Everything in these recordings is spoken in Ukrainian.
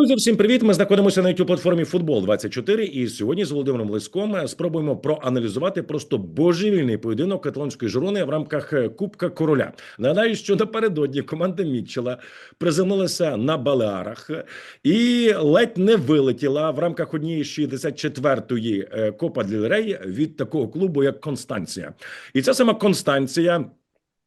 Друзі, всім привіт! Ми знаходимося на youtube платформі Футбол 24 і сьогодні з Володимиром Лиськом спробуємо проаналізувати просто божевільний поєдинок каталонської жирони в рамках е, Кубка Короля. Нагадаю, що напередодні команда Мітчела приземлилася на Балеарах і ледь не вилетіла в рамках однієї 64-ї е, Копа Дель Рей від такого клубу, як Констанція. І ця сама Констанція.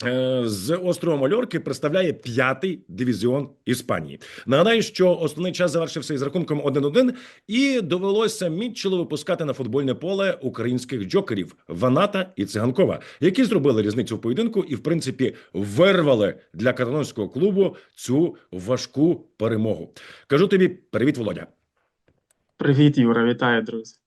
Е, з острова Мальорки представляє п'ятий дивізіон Іспанії. Нагадаю, що основний час завершився із рахунком 1-1, і довелося Мітчелу випускати на футбольне поле українських джокерів Ваната і Циганкова, які зробили різницю в поєдинку і, в принципі, вирвали для каталонського клубу цю важку перемогу. Кажу тобі, привіт, Володя. Привіт, Юра, вітаю, друзі.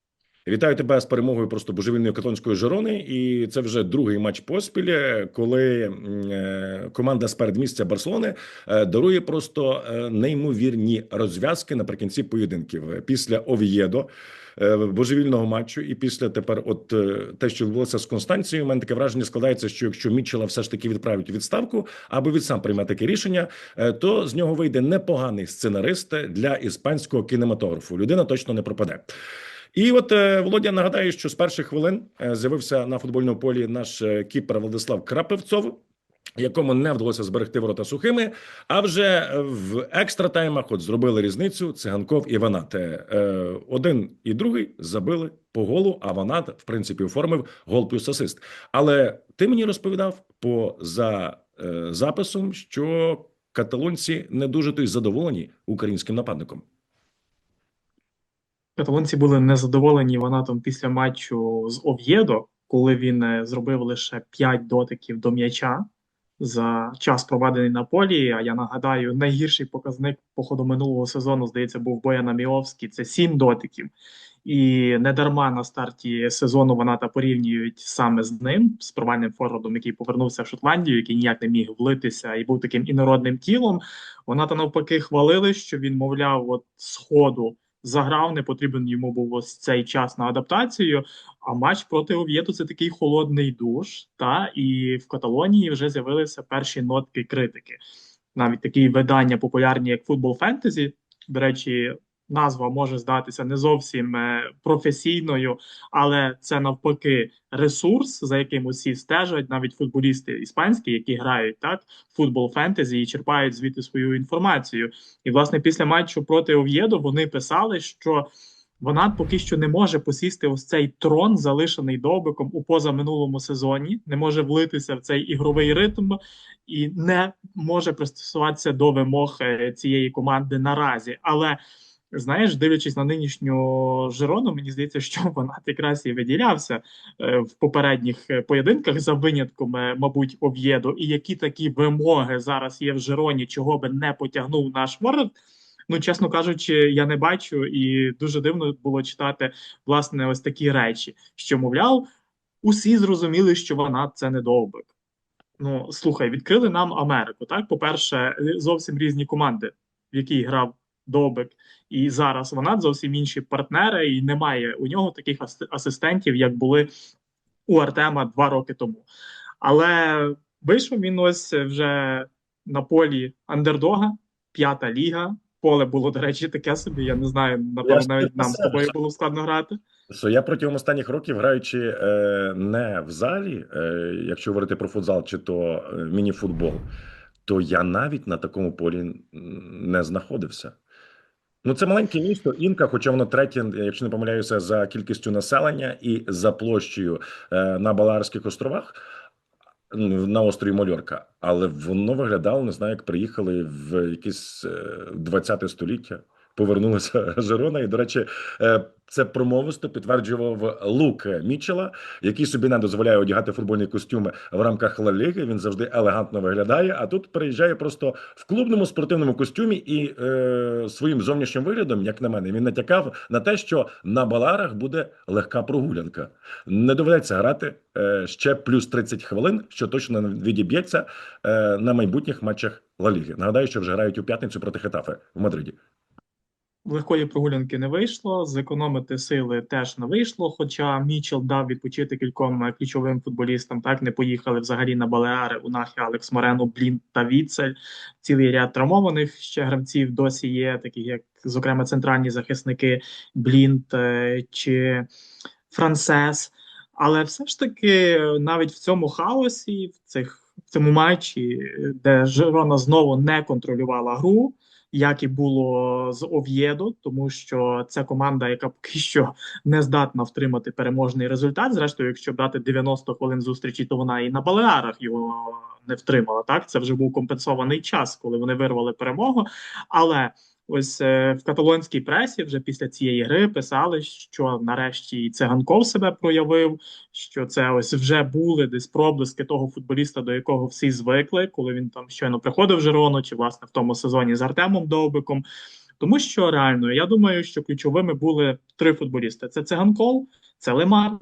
Вітаю тебе з перемогою просто божевільної катонської Жирони, і це вже другий матч поспіль, е, коли е, команда з передмістя Барселони е, дарує просто неймовірні розв'язки наприкінці поєдинків після Ов'єдо. Божевільного матчу, і після тепер, от те, що відбулося з Констанцією, у мене таке враження складається, що якщо Мітчела все ж таки відправить відставку, або він сам прийме таке рішення, то з нього вийде непоганий сценарист для іспанського кінематографу. Людина точно не пропаде. І от е, Володя нагадаю, що з перших хвилин е, з'явився на футбольному полі наш е, кіпер Владислав Крапивцов. Якому не вдалося зберегти ворота сухими, а вже в екстра таймах от зробили різницю циганков і Ванат. Один і другий забили по голу. А Ванат, в принципі, оформив гол плюс асист. Але ти мені розповідав по за записом, що каталонці не дуже то й задоволені українським нападником. Каталонці були незадоволені Ванатом після матчу з Ов'єдо, коли він е, зробив лише 5 дотиків до м'яча за час проведений на полі. А я нагадаю, найгірший показник по ходу минулого сезону, здається, був Бояна Міовський. Це 7 дотиків. І недарма на старті сезону Ваната порівнюють саме з ним, з провальним форвардом, який повернувся в Шотландію, який ніяк не міг влитися і був таким інородним тілом. Ваната навпаки хвалили, що він, мовляв, от сходу заграв, не потрібен йому був ось цей час на адаптацію. А матч проти Ов'єту це такий холодний душ. Та і в Каталонії вже з'явилися перші нотки критики. Навіть такі видання популярні, як футбол фентезі. До речі, назва може здатися не зовсім е, професійною, але це навпаки ресурс, за яким усі стежать, навіть футболісти іспанські, які грають так футбол фентезі і черпають звідти свою інформацію. І власне після матчу проти Ов'єдо вони писали, що. Вона поки що не може посісти ось цей трон, залишений довбиком у позаминулому сезоні, не може влитися в цей ігровий ритм і не може пристосуватися до вимог е, цієї команди наразі. Але Знаєш, дивлячись на нинішню Жирону, мені здається, що вона якраз і виділявся е, в попередніх е, поєдинках за винятком, е, мабуть, Ов'єду, і які такі вимоги зараз є в Жироні, чого би не потягнув наш ворот. Ну, чесно кажучи, я не бачу, і дуже дивно було читати власне ось такі речі, що мовляв, усі зрозуміли, що вона це не довбик. Ну слухай, відкрили нам Америку. Так, по-перше, зовсім різні команди, в якій грав Добик. І зараз вона зовсім інші партнери, і немає у нього таких асистентів, як були у Артема два роки тому. Але вийшов він ось вже на полі андердога, п'ята ліга. Поле було, до речі, таке собі. Я не знаю, напевно, навіть нам з тобою було складно грати. Що я протягом останніх років, граючи е, не в залі, е, якщо говорити про футзал чи то е, міні-футбол, то я навіть на такому полі не знаходився. Ну, це маленьке місто інка, хоча воно третє, якщо не помиляюся, за кількістю населення і за площею е, на Баларських островах на острові Мальорка. Але воно виглядало, не знаю, як приїхали в якесь 20-те століття повернулася Жерона. І, до речі, е, це промовисто підтверджував Лук Мічела, який собі не дозволяє одягати футбольні костюми в рамках Ла Ліги. Він завжди елегантно виглядає. А тут приїжджає просто в клубному спортивному костюмі і е, своїм зовнішнім виглядом, як на мене, він натякав на те, що на баларах буде легка прогулянка. Не доведеться грати е, ще плюс 30 хвилин, що точно відіб'ється е, на майбутніх матчах Ла Ліги. Нагадаю, що вже грають у п'ятницю проти Хетафи в Мадриді. Легкої прогулянки не вийшло, зекономити сили теж не вийшло. Хоча Мічел дав відпочити кільком е, ключовим футболістам. Так не поїхали взагалі на Балеари, Унахи, Алекс Морено, Блін та Віцель. Цілий ряд травмованих ще гравців досі є, такі як, зокрема, центральні захисники Блінт е, чи Франсес. Але все ж таки, навіть в цьому хаосі, в цих в цьому матчі, де Жирона знову не контролювала гру як і було з Ов'єдо, тому що це команда, яка поки що не здатна втримати переможний результат. Зрештою, якщо брати 90 хвилин зустрічі, то вона і на Балеарах його не втримала. Так, це вже був компенсований час, коли вони вирвали перемогу. Але ось е, в каталонській пресі вже після цієї гри писали, що нарешті циганков себе проявив. Що це ось вже були десь проблиски того футболіста, до якого всі звикли, коли він там щойно приходив в Жирону, чи власне в тому сезоні з Артемом Довбиком. Тому що реально я думаю, що ключовими були три футболісти: це циганков, це Лемар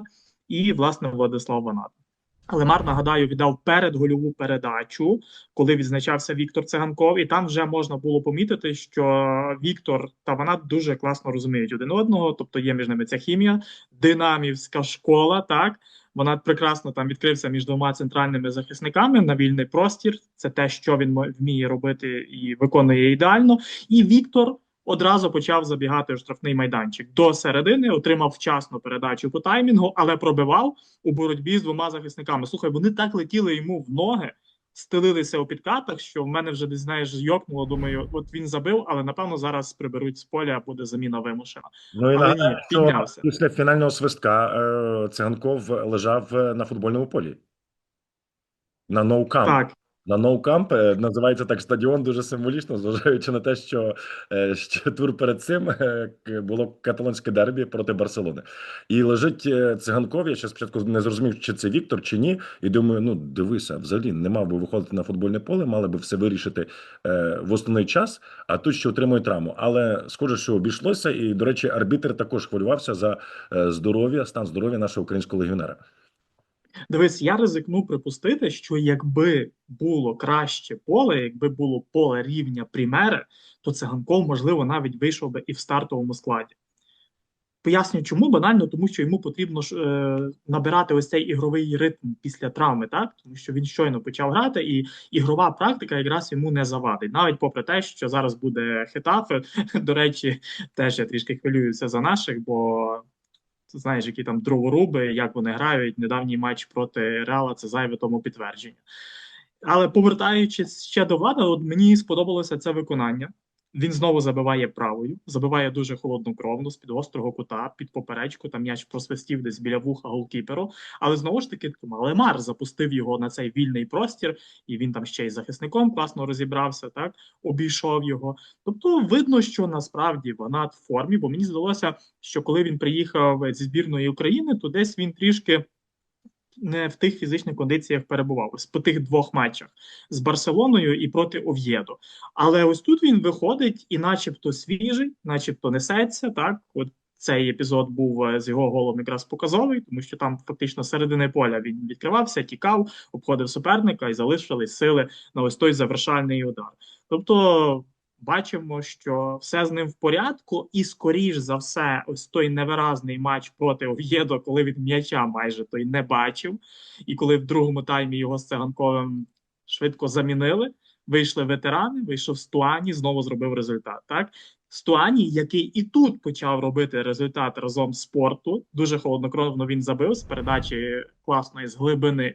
і власне Владислав Ванат. Лемар, нагадаю, віддав передгольову передачу, коли відзначався Віктор Циганков, і там вже можна було помітити, що Віктор та Ванат дуже класно розуміють один одного, тобто є між ними ця хімія, динамівська школа. Так вона прекрасно там відкрився між двома центральними захисниками на вільний простір. Це те, що він вміє робити і виконує ідеально. І Віктор одразу почав забігати в штрафний майданчик до середини, отримав вчасно передачу по таймінгу, але пробивав у боротьбі з двома захисниками. Слухай, вони так летіли йому в ноги. Стелилися у підкатах, що в мене вже десь знаєш йокнуло. Думаю, от він забив, але напевно зараз приберуть з поля, буде заміна вимушена. Ну і Але ні, піднявся. після фінального свистка е, циганков лежав на футбольному полі. На ноукамп. Так, На ноукамп е, називається так стадіон дуже символічно, зважаючи на те, що ще тур перед цим е, було каталонське дербі проти Барселони. І лежить е, циганков. Я ще спочатку не зрозумів, чи це Віктор, чи ні. І думаю, ну дивися, взагалі не мав би виходити на футбольне поле, мали би все вирішити в основний час, а тут ще отримує травму. Але схоже, що обійшлося. І, до речі, арбітр також хвилювався за здоров'я, стан здоров'я нашого українського легіонера. Дивись, я ризикну припустити, що якби було краще поле, якби було поле рівня Прімери, то циганков, можливо, навіть вийшов би і в стартовому складі. Поясню, чому банально, тому що йому потрібно ж е, набирати ось цей ігровий ритм після травми, так тому що він щойно почав грати, і ігрова практика якраз йому не завадить, навіть попри те, що зараз буде хетафе. До речі, теж я трішки хвилююся за наших, бо знаєш, які там дроворуби, як вони грають. Недавній матч проти Реала це зайве тому підтвердження. Але повертаючись ще до влада, от мені сподобалося це виконання. Він знову забиває правою, забиває дуже холоднокровно з під острого кута, під поперечку. Там м'яч просвистів десь біля вуха голкіперу. Але знову ж таки, Лемар запустив його на цей вільний простір, і він там ще й захисником класно розібрався, так обійшов його. Тобто, видно, що насправді вона в формі, бо мені здалося, що коли він приїхав зі збірної України, то десь він трішки не в тих фізичних кондиціях перебував ось по тих двох матчах з Барселоною і проти Ов'єдо. Але ось тут він виходить і, начебто, свіжий, начебто несеться. Так, от цей епізод був е, з його голом якраз показовий, тому що там фактично середини поля він відкривався, тікав, обходив суперника і залишились сили на ось той завершальний удар. Тобто. Бачимо, що все з ним в порядку, і скоріш за все, ось той невиразний матч проти Ов'єдо, коли він м'яча майже той не бачив, і коли в другому таймі його з Циганковим швидко замінили, вийшли ветерани, вийшов Стуані, знову зробив результат. Так Стуані, який і тут почав робити результат разом з спорту, дуже холоднокровно він забив з передачі класної з глибини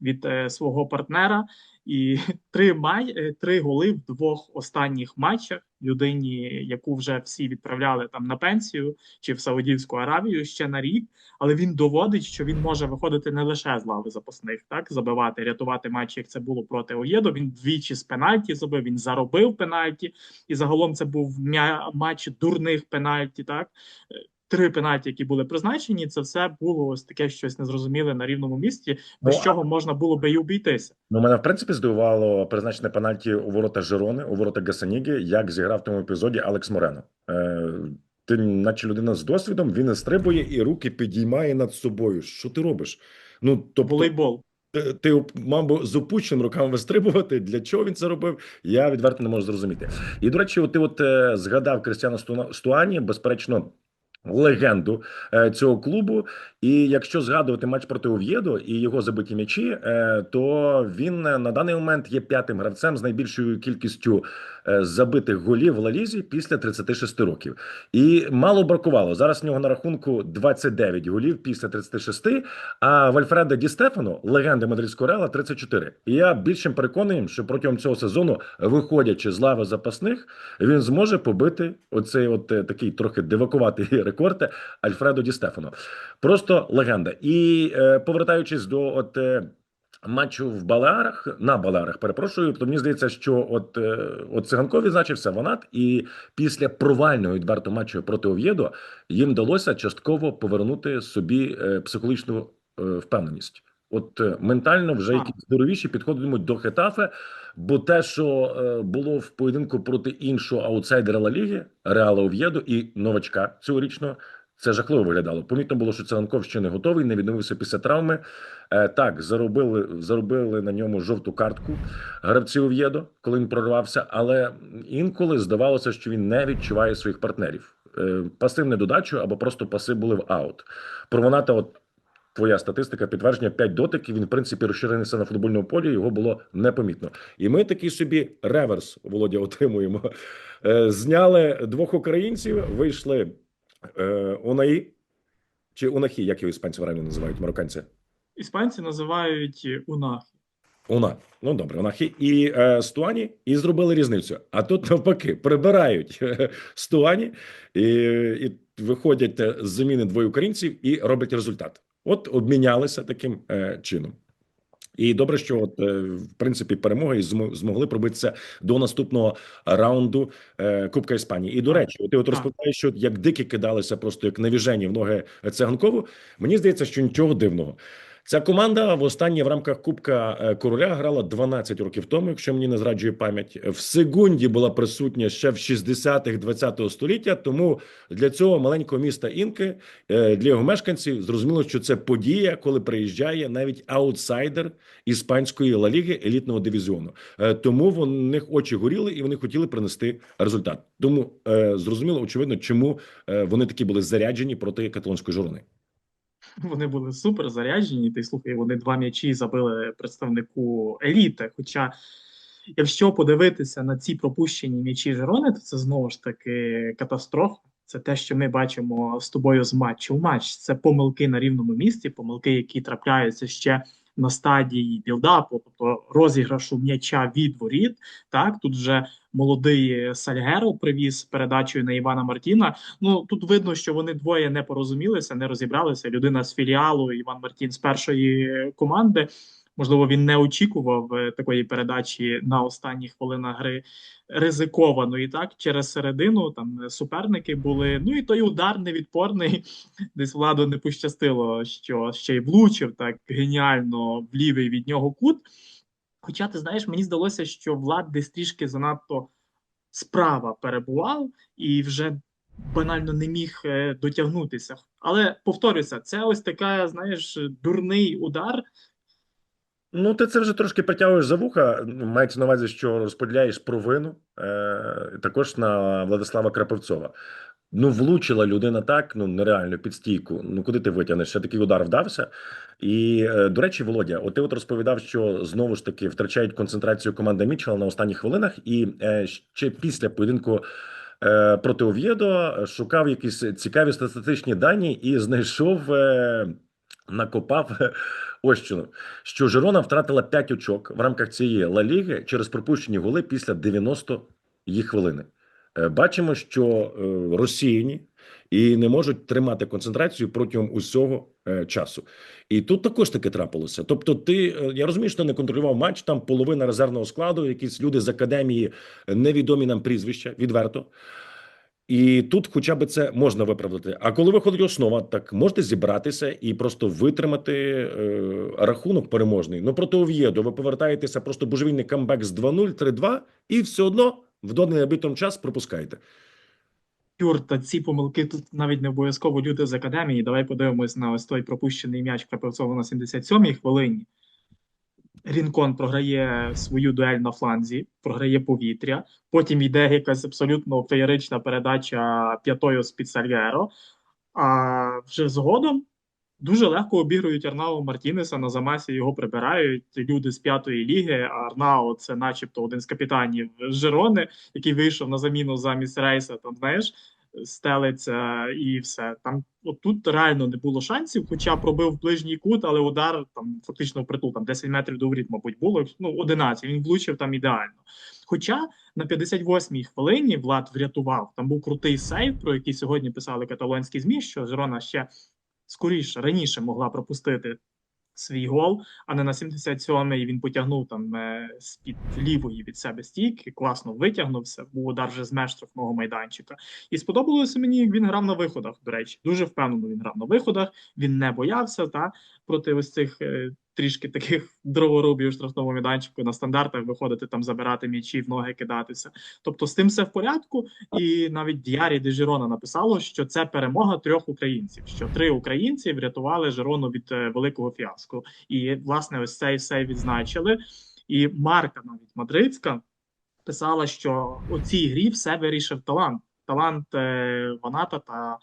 від е, свого партнера. І три май, е, три голи в двох останніх матчах людині, яку вже всі відправляли там на пенсію чи в Саудівську Аравію ще на рік. Але він доводить, що він може виходити не лише з лави запасних, так забивати, рятувати матчі, як це було проти Оєдо. Він двічі з пенальті забив. Він заробив пенальті, і загалом це був м'я- матч дурних пенальті. Так Е, три пенальті, які були призначені, це все було ось таке щось незрозуміле на рівному місці, без Ну, чого можна було би й обійтися. Ну, мене в принципі здивувало призначене пенальті у ворота Жирони, у ворота Гасаніги, як зіграв в тому епізоді Алекс Морено. Е, ти, наче людина з досвідом, він стрибує і руки підіймає над собою. Що ти робиш? Ну, тобто, Волейбол. ти, мав би з опущеними руками вистрибувати. Для чого він це робив? Я відверто не можу зрозуміти. І до речі, от ти от е, згадав Крістіана Стуа- Стуані, безперечно. Легенду е, цього клубу, і якщо згадувати матч проти Ов'єдо і його забиті м'ячі, е, то він е, на даний момент є п'ятим гравцем з найбільшою кількістю забитих голів в Лалізі після 36 років. І мало бракувало. Зараз в нього на рахунку 29 голів після 36, а в Альфреда Ді Стефано, легенди мадридського Реала, 34. І я більшим переконаний, що протягом цього сезону, виходячи з лави запасних, він зможе побити оцей от такий трохи дивакуватий рекорд Альфредо Ді Стефано. Просто легенда. І е, повертаючись до от. е, Матчу в Балеарах на Балеарах, перепрошую. То мені здається, що от, е, от циганков відзначився Ванат, і після провального відверто матчу проти Ов'єдо їм вдалося частково повернути собі е, психологічну е, впевненість. От ментально вже якісь здоровіші підходитимуть до Хетафе, бо те, що е, було в поєдинку проти іншого аутсайдера Ла Ліги, Реала Ов'єдо і новачка цьогорічного, це жахливо виглядало. Помітно було, що Циганков ще не готовий, не відновився після травми. Е, так, заробили, заробили на ньому жовту картку гравці Ов'єдо, коли він прорвався, але інколи здавалося, що він не відчуває своїх партнерів. Е, Пасив недодачу або просто паси були в аут. Про Моната, от твоя статистика, підтвердження 5 дотиків. Він, в принципі, розширенився на футбольному полі, його було непомітно. І ми такий собі реверс, Володя, отримуємо. Е, Зняли двох українців, вийшли е, Унаї чи Унахі, як його іспанці правильно називають, марокканці. Іспанці називають унахи. Уна, ну добре, Унахі і е, Стуані, і зробили різницю. А тут навпаки прибирають Стуані і, і виходять е, з заміни двоє українців і роблять результат. От обмінялися таким е, чином. І добре, що от е, в принципі перемоги змогли пробитися до наступного раунду е, Кубка Іспанії. І до речі, ти от розповідаєш, що як дикі кидалися просто як навіжені в ноги циганкову. Мені здається, що нічого дивного. Ця команда в останнє в рамках Кубка е, Короля грала 12 років тому, якщо мені не зраджує пам'ять. В секунді була присутня ще в 60-х 20-го століття. Тому для цього маленького міста Інки е, для його мешканців зрозуміло, що це подія, коли приїжджає навіть аутсайдер іспанської Ла Ліги елітного дивізіону. Е, Тому в них очі горіли і вони хотіли принести результат. Тому зрозуміло, очевидно, чому вони такі були заряджені проти каталонської жорони. Вони були супер заряджені. Ти слухай, вони два м'ячі забили представнику еліти. Хоча, якщо подивитися на ці пропущені м'ячі Жерони, то це знову ж таки катастрофа. Це те, що ми бачимо з тобою з матчу в матч. Це помилки на рівному місці, помилки, які трапляються ще на стадії білдапу, тобто розіграшу м'яча від воріт. Так, тут вже молодий Сальгеро привіз передачею на Івана Мартіна. Ну тут видно, що вони двоє не порозумілися, не розібралися. Людина з філіалу, Іван Мартін з першої команди. Можливо, він не очікував е, такої передачі на останніх хвилинах гри ризикованої, так через середину там е, суперники були. Ну і той удар невідпорний. Десь владу не пощастило, що ще й влучив так геніально в лівий від нього кут. Хоча ти знаєш, мені здалося, що влад десь трішки занадто справа перебував і вже банально не міг е, дотягнутися. Але повторюся, це ось така, знаєш, дурний удар. Ну, ти це вже трошки притягуєш за вуха. Ну, Мається на увазі, що розподіляєш провину е, також на Владислава Крапивцова. Ну, влучила людина так, ну нереально під стійку. Ну куди ти витягнеш? Ще такий удар вдався. І е, до речі, Володя, от ти от розповідав, що знову ж таки втрачають концентрацію команда Мічела на останніх хвилинах, і е, ще після поєдинку е, проти Ов'єдо шукав якісь цікаві статистичні дані і знайшов, накопав ось що, що Жирона втратила 5 очок в рамках цієї Ла Ліги через пропущені голи після 90 їх хвилини. Е, Бачимо, що е, розсіяні і не можуть тримати концентрацію протягом усього е, часу. І тут також таке трапилося. Тобто, ти я розумію, що ти не контролював матч. Там половина резервного складу, якісь люди з академії, невідомі нам прізвища, відверто. І тут, хоча б це можна виправдати. А коли виходить основа, так можете зібратися і просто витримати е, рахунок переможний. Ну проти Ов'єдо ви повертаєтеся просто божевільний камбек з 2-0, 3-2, і все одно в доданий обітом час пропускаєте. Юр, та ці помилки тут навіть не обов'язково люди з академії. Давай подивимось на ось той пропущений м'яч Крапивцова на 77-й хвилині. Рінкон програє свою дуель на фланзі, програє повітря. Потім йде якась абсолютно феєрична передача п'ятою з Піцальєро. А вже згодом дуже легко обігрують Арнао Мартінеса на замасі його прибирають люди з п'ятої ліги. А Арнао це, начебто, один з капітанів Жерони, який вийшов на заміну замість рейса. Там знаєш, стелиться і все. Там от тут реально не було шансів, хоча пробив ближній кут, але удар там фактично впритул, там 10 метрів до воріт, мабуть, було. Ну, 11, він влучив там ідеально. Хоча на 58-й хвилині Влад врятував. Там був крутий сейв, про який сьогодні писали каталонські ЗМІ, що Жирона ще скоріше раніше могла пропустити свій гол, а не на 77-й він потягнув там е, з-під лівої від себе стійки, класно витягнувся, був удар вже з меж штрафного майданчика. І сподобалося мені, як він грав на виходах, до речі. Дуже впевнено він грав на виходах, він не боявся та, проти ось цих е, трішки таких дроворубів у штрафному майданчику на стандартах виходити там, забирати м'ячі, в ноги кидатися. Тобто з тим все в порядку. І навіть Діарі де Жирона написало, що це перемога трьох українців, що три українці врятували Жирону від е, великого фіаско. І власне ось цей все відзначили. І Марка, навіть мадридська, писала, що у цій грі все вирішив талант. Талант е, Ваната та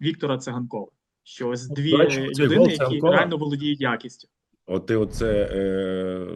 Віктора Циганкова. Що ось дві людини, які реально володіють якістю. От ти оце е,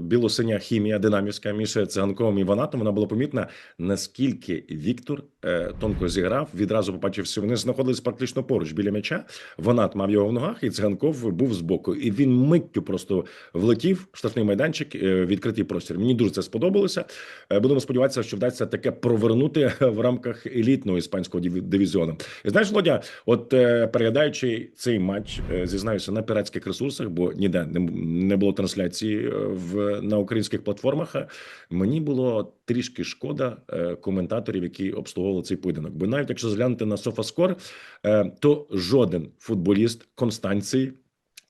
білосиня хімія динамівська між циганковим і ванатом, вона була помітна, наскільки Віктор е, тонко зіграв, відразу побачив, що вони знаходились практично поруч біля м'яча. Ванат мав його в ногах, і циганков був збоку. І він миттю просто влетів в штрафний майданчик, е, відкритий простір. Мені дуже це сподобалося. Е, будемо сподіватися, що вдасться таке провернути в рамках елітного іспанського дивізіону. І знаєш, Володя, от е, переглядаючи цей матч, е, зізнаюся на піратських ресурсах, бо ніде не, не було трансляції е, в на українських платформах. е, Мені було трішки шкода е, коментаторів, які обслуговували цей поєдинок. Бо навіть якщо зглянути на Софаскор, то жоден футболіст Констанції.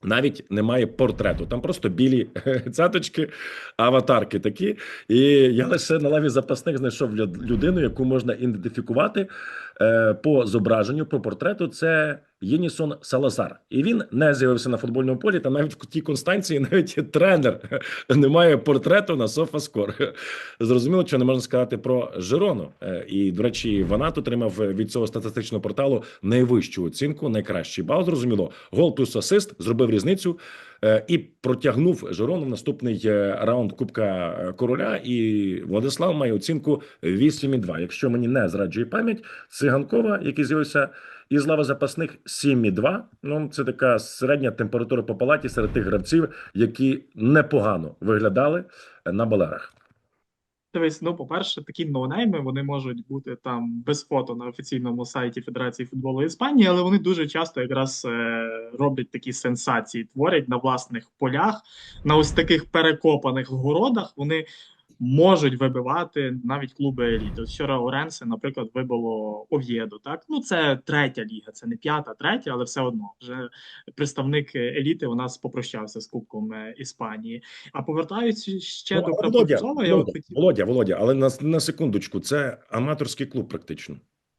Навіть немає портрету, там просто білі цяточки, аватарки такі. І я лише на лаві запасних знайшов лю- людину, яку можна ідентифікувати по зображенню, по портрету. Це Єнісон Салазар. І він не з'явився на футбольному полі. Та навіть в тій Констанції навіть тренер не має портрету на Софаскор. Зрозуміло, що не можна сказати про Жирону. Е, І, до речі, Ванат отримав від цього статистичного порталу найвищу оцінку, найкращий бал. Зрозуміло, гол плюс асист зробив різницю е, і протягнув Жирону в наступний е, раунд Кубка е, Короля. І Владислав має оцінку 8,2. Якщо мені не зраджує пам'ять, Циганкова, який з'явився із лави запасних 7,2. Ну це така середня температура по палаті серед тих гравців, які непогано виглядали е, на балерах. Дивись, ну, по-перше, такі ноунейми вони можуть бути там без фото на офіційному сайті Федерації футболу Іспанії, але вони дуже часто якраз е, роблять такі сенсації, творять на власних полях, на ось таких перекопаних городах. Вони можуть вибивати навіть клуби еліти. Вчора Оренсе, наприклад, вибило Ов'єду. Так, ну це третя ліга, це не п'ята, третя, але все одно вже представник еліти у нас попрощався з Кубком е, Іспанії. А повертаючись ще Ну, до Володя, Кравцова, я от Володя, хотів. Володя, Володя, але на, на секундочку, це аматорський клуб, практично.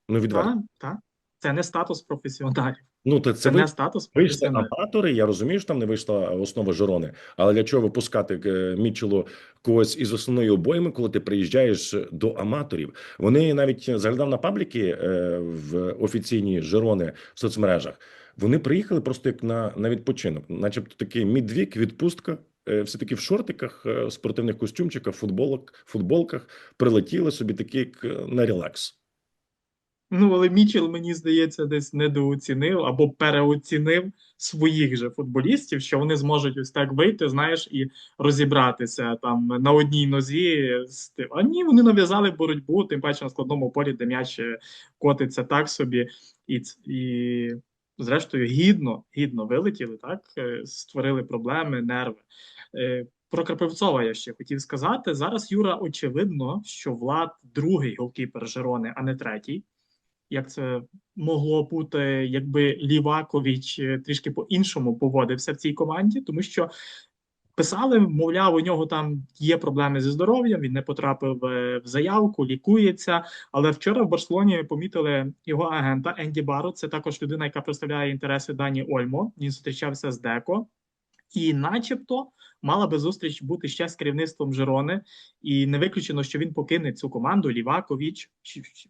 Ну, відверто. Так, так. Це не статус професіоналів. Ну, то Це, це ви не статус вийшли аматори. Я розумію, що там не вийшла основа Жирони. Але для чого випускати е, Мітчелу когось із основної обойми, коли ти приїжджаєш до аматорів? Вони навіть заглядав на пабліки е, в офіційні Жирони в соцмережах. Вони приїхали просто як на, на відпочинок, начебто такий мідвік, відпустка. е, Все таки в шортиках, спортивних костюмчиках, футболок, футболках прилетіли собі такі як на релакс. Ну, але Мічел, мені здається, десь недооцінив або переоцінив своїх же футболістів, що вони зможуть ось так вийти, знаєш, і розібратися там на одній нозі. з тим. А ні, вони нав'язали боротьбу, тим паче на складному полі, де м'яч е, котиться так собі, і, і зрештою гідно, гідно вилетіли, так, е, створили проблеми, нерви. Е, Про Крапивцова я ще хотів сказати. Зараз Юра, очевидно, що Влад другий голкіпер Жирони, а не третій. Як це могло бути, якби Лівакович е, трішки по-іншому поводився в цій команді, тому що писали, мовляв, у нього там є проблеми зі здоров'ям, він не потрапив е, в заявку, лікується. Але вчора в Барселоні помітили його агента Енді Баро. Це також людина, яка представляє інтереси Дані Ольмо. Він зустрічався з Деко. І, начебто, мала би зустріч бути ще з керівництвом Жирони, і не виключено, що він покине цю команду Лівакович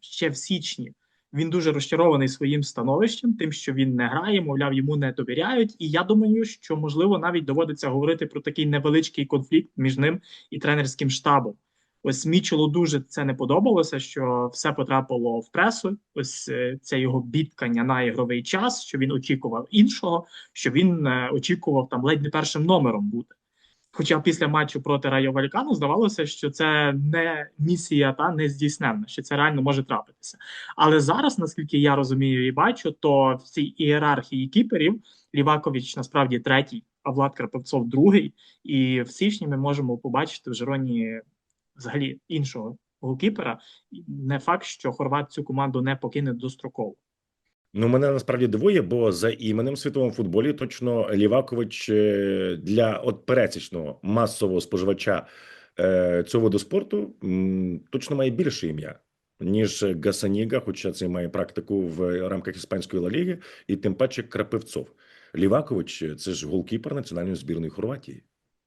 ще в січні. Він дуже розчарований своїм становищем, тим, що він не грає, мовляв, йому не довіряють. І я думаю, що можливо навіть доводиться говорити про такий невеличкий конфлікт між ним і тренерським штабом. Ось Мічелу дуже це не подобалося, що все потрапило в пресу. Ось е, це його бідкання на ігровий час, що він очікував іншого, що він е, очікував там ледь не першим номером бути. Хоча після матчу проти Райо Валькану здавалося, що це не місія та не здійсненна, що це реально може трапитися. Але зараз, наскільки я розумію і бачу, то в цій ієрархії кіперів Лівакович насправді третій, а Влад Крапивцов другий. І в січні ми можемо побачити в Жироні взагалі іншого голкіпера. Не факт, що Хорват цю команду не покине достроково. Ну, мене насправді дивує, бо за іменем в світовому футболі точно Лівакович е, для от пересічного масового споживача е, цього виду спорту точно має більше ім'я. Ніж Гасаніга, хоча це має практику в рамках іспанської Ла Ліги, і тим паче Крапивцов. Лівакович це ж голкіпер національної збірної Хорватії.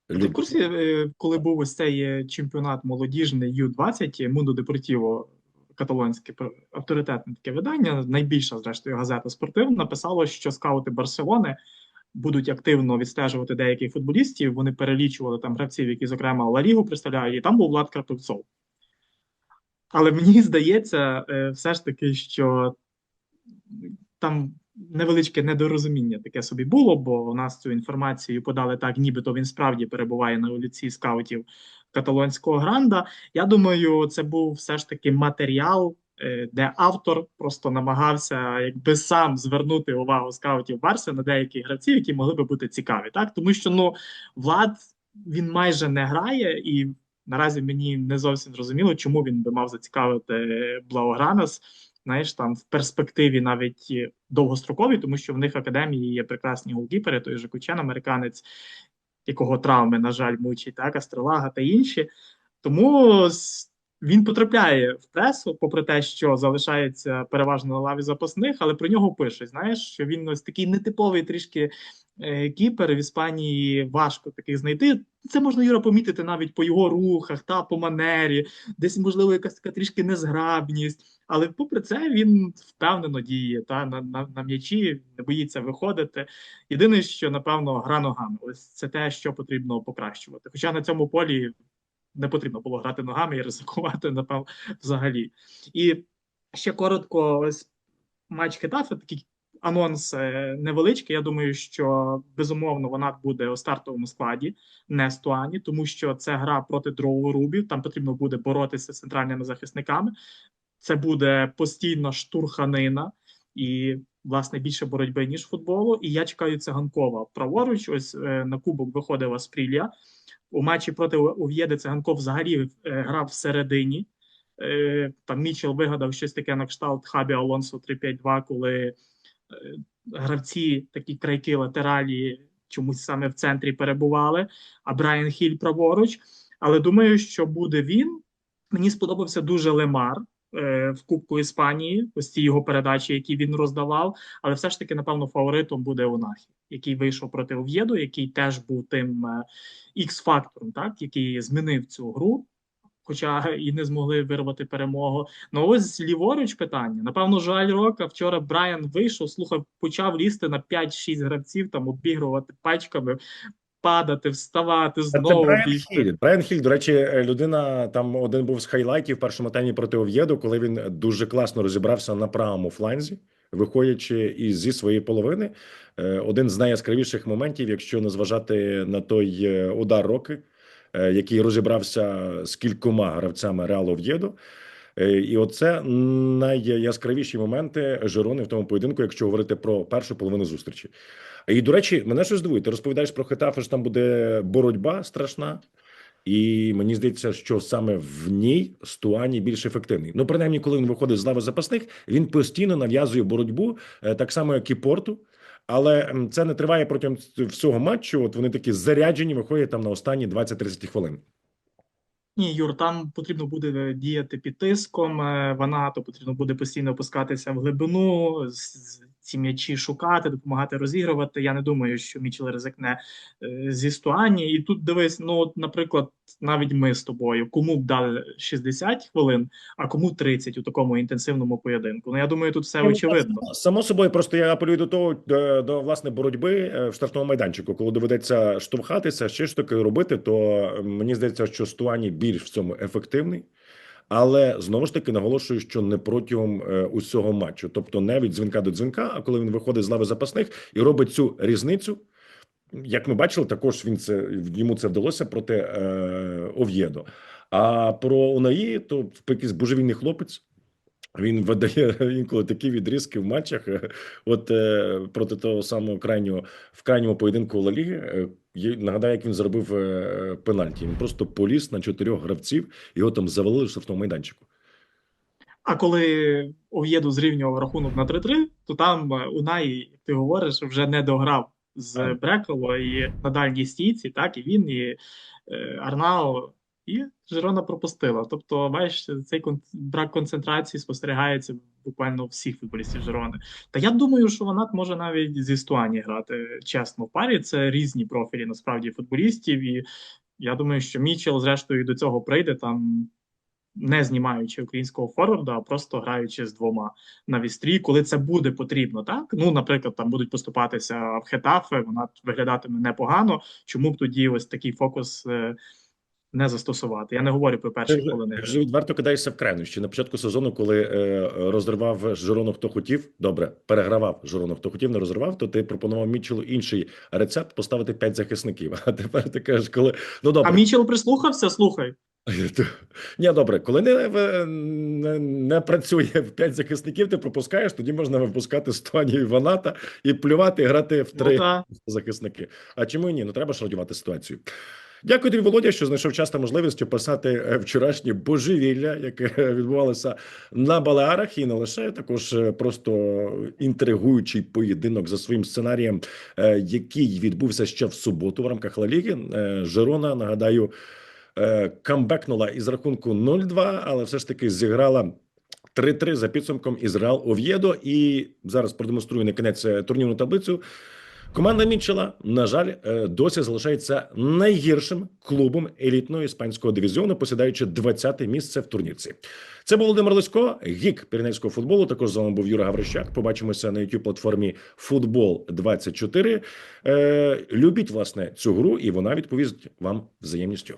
Ти в курсі, е, коли був ось цей е, чемпіонат молодіжний Ю-20, Мундо Депортіво, каталонське авторитетне таке видання, найбільша, зрештою, газета спортивна, написало, що скаути Барселони будуть активно відстежувати деяких футболістів. Вони перелічували там гравців, які, зокрема, Ла Лігу представляють, і там був Влад Крапивцов. Але мені здається, е, все ж таки, що там невеличке недорозуміння таке собі було, бо у нас цю інформацію подали так, нібито він справді перебуває на вулиці скаутів каталонського гранда. Я думаю, це був все ж таки матеріал, е, де автор просто намагався якби сам звернути увагу скаутів Барси на деякі гравців, які могли би бути цікаві. Так, тому що ну Влад він майже не грає і. Наразі мені не зовсім зрозуміло, чому він би мав зацікавити Блаугранас знаєш, там в перспективі навіть довгостроковій, довгострокові, тому що в них в академії є прекрасні голкіпери, той же Кучен, американець, якого травми, на жаль, мучить, так, Астрелага та інші. Тому він потрапляє в пресу, попри те, що залишається переважно на лаві запасних, але про нього пишуть, знаєш, що він ось такий нетиповий трішки е, кіпер в Іспанії важко таких знайти. Це можна Юра помітити навіть по його рухах та по манері, десь можливо якась така трішки незграбність. Але попри це він впевнено діє та на, на, на м'ячі, не боїться виходити. Єдине, що напевно гра ногами. Ось це те, що потрібно покращувати. Хоча на цьому полі не потрібно було грати ногами і ризикувати, напевно, взагалі. І ще коротко, ось матч Хетафе, такий анонс е, невеличкий. Я думаю, що безумовно вона буде у стартовому складі, не з Туані, тому що це гра проти дроворубів. Там потрібно буде боротися з центральними захисниками. Це буде постійно штурханина і, власне, більше боротьби, ніж футболу. І я чекаю циганкова праворуч. Ось е, на кубок виходив Аспрілія. У матчі проти Ув'єди циганков взагалі е, грав всередині. Е, там Мічел вигадав щось таке на кшталт Хабі Алонсо 3-5-2, коли е, гравці, такі крайки латералі, чомусь саме в центрі перебували, а Брайан Хіль праворуч. Але думаю, що буде він. Мені сподобався дуже Лемар в Кубку Іспанії, ось ці його передачі, які він роздавав. Але все ж таки, напевно, фаворитом буде Онахі, який вийшов проти Ов'єду, який теж був тим е, ікс-фактором, так який змінив цю гру. Хоча і не змогли вирвати перемогу. Ну ось ліворуч питання. Напевно, жаль рока. Вчора Брайан вийшов, слухав, почав лізти на 5-6 гравців, там обігрувати пачками, падати, вставати, Це знову Брайан бігти. Хіль. Брайан Хіль, до речі, е, людина там один був з хайлайтів в першому таймі проти Ов'єду, коли він дуже класно розібрався на правому фланзі, виходячи із зі своєї половини. Е, Один з найяскравіших моментів, якщо не зважати на той е, удар роки, який розібрався з кількома гравцями Реалу Ов'єду. Е, І оце найяскравіші моменти Жирони в тому поєдинку, якщо говорити про першу половину зустрічі. І до речі, мене щось здивує. Ти розповідаєш про Хетафе, що там буде боротьба страшна, і мені здається, що саме в ній Стуані більш ефективний. Ну, принаймні, коли він виходить з лави запасних, він постійно нав'язує боротьбу, е, так само як і порту. Але це не триває протягом всього матчу. От вони такі заряджені, виходять там на останні 20-30 хвилин. Ні, Юр, там потрібно буде діяти під тиском. вона то потрібно буде постійно опускатися в глибину, ці м'ячі шукати, допомагати розігрувати. Я не думаю, що Мічел ризикне е, зі Стуані. І тут дивись, ну, от, наприклад, навіть ми з тобою, кому б дали 60 хвилин, а кому 30 у такому інтенсивному поєдинку. Ну, я думаю, тут все очевидно. Само- собою, просто я апелюю до того до, до власне боротьби е, в штрафному майданчику. Коли доведеться штовхатися, ще ж таки робити, то мені здається, що Стуані більш в цьому ефективний. Але знову ж таки наголошую, що не протягом е, усього матчу, тобто не від дзвінка до дзвінка, а коли він виходить з лави запасних і робить цю різницю. Як ми бачили, також він це йому це вдалося проти е, Ов'єдо. А про Унаї, то якийсь божевільний хлопець. Він видає інколи такі відрізки в матчах. Е, От е, проти того самого крайнього в крайньому поєдинку Ла Ліги. Е, Нагадаю, як він зробив е, пенальті. Він просто поліз на чотирьох гравців, його там завалили в штрафному майданчику. А коли Ов'єду зрівнював рахунок на 3-3, то там е, Унай, як ти говориш, вже не дограв з Брекало і на дальній стійці, так, і він, і е, Арнау, і Жирона пропустила. Тобто, бачиш, цей брак концентрації спостерігається буквально у всіх футболістів Жирони. Та я думаю, що Ванат може навіть зі Стуані грати чесно в парі. Це різні профілі насправді футболістів, і я думаю, що Мічел, зрештою, до цього прийде там не знімаючи українського форварда, а просто граючи з двома на вістрі, коли це буде потрібно, так ну, наприклад, там будуть поступатися в Хетафе, вона виглядатиме непогано. Чому б тоді ось такий фокус е, не застосувати? Я не говорю про перші хвилини. вже відверто кидаєшся в крайнощі. На початку сезону, коли е, розривав Жирону, хто хотів, добре, перегравав Жирону, хто хотів, не розривав, то ти пропонував Мітчелу інший рецепт поставити п'ять захисників. А тепер ти кажеш, коли ну добре, А Мічел прислухався, слухай. Ні, добре, коли не, не, не працює в п'ять захисників, ти пропускаєш, тоді можна випускати Стоані і Ваната і плювати, і грати в три Ну, захисники. А чому ні? Ну треба ж радіувати ситуацію. Дякую тобі, Володя, що знайшов час та можливість описати е, вчорашнє божевілля, яке відбувалося на Балеарах, і не лише також е, просто інтригуючий поєдинок за своїм сценарієм, е, який відбувся ще в суботу в рамках Ла Ліги. Е, нагадаю, камбекнула із рахунку 0-2, але все ж таки зіграла 3-3 за підсумком із Реал Ов'єдо. І зараз продемонструю на кінець турнірну таблицю. Команда Мітчела, на жаль, е, досі залишається найгіршим клубом елітного іспанського дивізіону, посідаючи 20-те місце в турнірці. Це був Володимир Лисько, гік пірнейського футболу. Також з вами був Юра Гаврищак. Побачимося на youtube платформі Футбол 24 Е, Любіть власне цю гру, і вона відповість вам взаємністю.